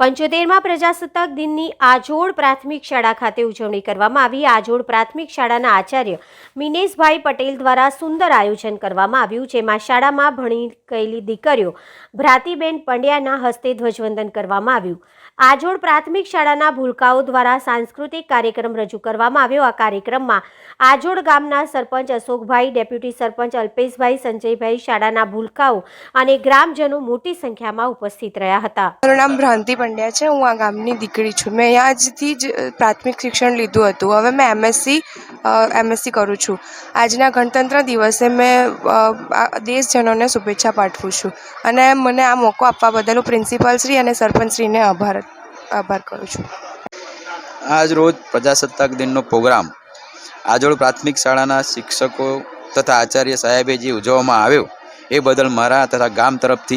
પંચોતેરમાં પ્રજાસત્તાક દિનની આજોડ પ્રાથમિક શાળા ખાતે ઉજવણી કરવામાં આવી. આજોડ પ્રાથમિક શાળાના આચાર્ય મિનેશભાઈ પટેલ દ્વારા સુંદર આયોજન કરવામાં આવ્યું, જેમાં શાળામાં ભણી ગયેલી દીકરીઓ ભ્રાતિબેન પંડ્યાના હસ્તે ધ્વજવંદન કરવામાં આવ્યું. આજોડ પ્રાથમિક શાળાના ભૂલકાઓ દ્વારા સાંસ્કૃતિક કાર્યક્રમ રજૂ કરવામાં આવ્યો. આ કાર્યક્રમમાં આજોડ ગામના સરપંચ અશોકભાઈ, ડેપ્યુટી સરપંચ અલ્પેશભાઈ, સંજયભાઈ શાળાના ભૂલકાઓ અને ગ્રામજનો મોટી સંખ્યામાં ઉપસ્થિત રહ્યા હતા. પંડ્યા છે, હું આ ગામની દીકરી છું. મેં આજથી જ પ્રાથમિક શિક્ષણ લીધું હતું. હવે મેં એમએસસી એમએસસી કરું છું. આજના ગણતંત્ર દિવસે મેં દેશજનોને શુભેચ્છા પાઠવું છું. અને મને આ મોકો આપવા બદલ હું પ્રિન્સિપાલશ્રી અને સરપંચશ્રીને આભાર આભાર કરું છું. આજ રોજ પ્રજાસત્તાક દિનનો પ્રોગ્રામ આજોડ પ્રાથમિક શાળાના શિક્ષકો તથા આચાર્ય સાહેબે જે ઉજવવામાં આવ્યો, એ બદલ મારા તથા ગામ તરફથી